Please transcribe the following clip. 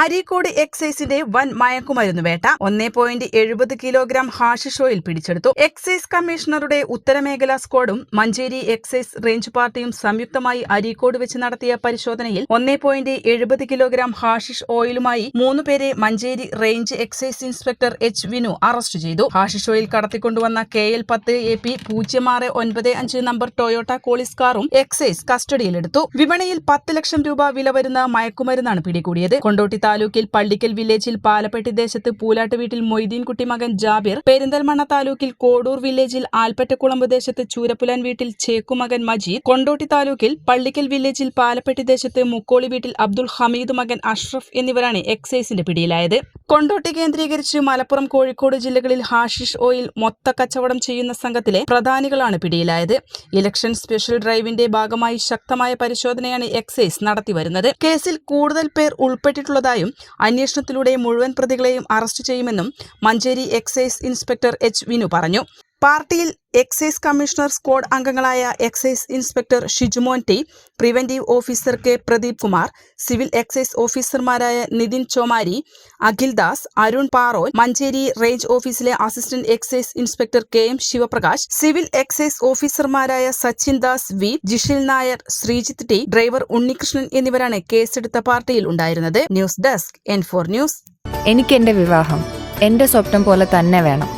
Areekode എക്സൈസിന്റെ വൻ മയക്കുമരുന്ന് വേട്ട. ഒന്നേ പോയിന്റ് എഴുപത് കിലോഗ്രാം ഹാഷിഷ് ഓയിൽ പിടിച്ചെടുത്തു. എക്സൈസ് കമ്മീഷണറുടെ ഉത്തരമേഖലാ സ്ക്വാഡും മഞ്ചേരി എക്സൈസ് റേഞ്ച് പാർട്ടിയും സംയുക്തമായി അരീക്കോട് വെച്ച് നടത്തിയ പരിശോധനയിൽ ഒന്നേ പോയിന്റ് എഴുപത് കിലോഗ്രാം ഹാഷിഷ് ഓയിലുമായി മൂന്ന് പേരെ Manjeri range excise inspector H Vinu arrest ചെയ്തു. ഹാഷിഷ് ഓയിൽ കടത്തിക്കൊണ്ടുവന്ന കെ എൽ പത്ത് എ പി പൂജ്യം ആറ് ഒൻപത് അഞ്ച് നമ്പർ ടൊയോട്ട കോളിസ് കാറും എക്സൈസ് കസ്റ്റഡിയിലെടുത്തു. വിപണിയിൽ പത്ത് ലക്ഷം രൂപ വില വരുന്ന മയക്കുമരുന്നാണ് പിടികൂടിയത്. കൊണ്ടോട്ടി താലൂക്കിൽ പള്ളിക്കൽ വില്ലേജിൽ പാലപ്പെട്ടി ദേശത്ത് പൂലാട്ട് വീട്ടിൽ മൊയ്തീൻകുട്ടി മകൻ ജാബിർ പെരിന്തൽമണ്ണ താലൂക്കിൽ കോടൂർ വില്ലേജിൽ ആൽപ്പറ്റക്കുളമ്പ് ദേശത്ത് ചൂരപ്പുലാൻ വീട്ടിൽ ചേക്കുമകൻ മജീദ് കൊണ്ടോട്ടി താലൂക്കിൽ പള്ളിക്കൽ വില്ലേജിൽ പാലപ്പെട്ടി ദേശത്ത് മുക്കോളി വീട്ടിൽ അബ്ദുൾ ഹമീദ് മകൻ അഷ്റഫ് എന്നിവരാണ് എക്സൈസിന്റെ പിടിയിലായത്. കൊണ്ടോട്ടി കേന്ദ്രീകരിച്ച് മലപ്പുറം കോഴിക്കോട് ജില്ലകളിൽ ഹാഷിഷ് ഓയിൽ മൊത്ത കച്ചവടം ചെയ്യുന്ന സംഘത്തിലെ പ്രധാനികളാണ് പിടിയിലായത്. ഇലക്ഷൻ സ്പെഷ്യൽ ഡ്രൈവിന്റെ ഭാഗമായി ശക്തമായ പരിശോധനയാണ് എക്സൈസ് നടത്തിവരുന്നത്. കേസിൽ കൂടുതൽ പേർ ഉൾപ്പെട്ടിട്ടുള്ളതായും അന്വേഷണത്തിലൂടെ മുഴുവൻ പ്രതികളെയും അറസ്റ്റ് ചെയ്യുമെന്നും Manjeri excise inspector H Vinu പറഞ്ഞു പാർട്ടിയിൽ എക്സൈസ് കമ്മീഷണർ സ്ക്വാഡ് അംഗങ്ങളായ excise inspector Shijumon T preventive officer K Pradeep Kumar civil excise ഓഫീസർമാരായ നിതിൻ ചോമാരി അഖിൽ ദാസ് അരുൺ പാറോ മഞ്ചേരി റേഞ്ച് ഓഫീസിലെ assistant excise inspector K M Shivaprakash civil excise ഓഫീസർമാരായ Sachin Das V Jishil Nair Sreejith T driver Unnikrishnan എന്നിവരാണ് കേസെടുത്ത പാർട്ടിയിൽ ഉണ്ടായിരുന്നത്. News desk N four news. എനിക്ക് എന്റെ വിവാഹം. എന്റെ സ്വപ്നം പോലെ തന്നെ വേണം.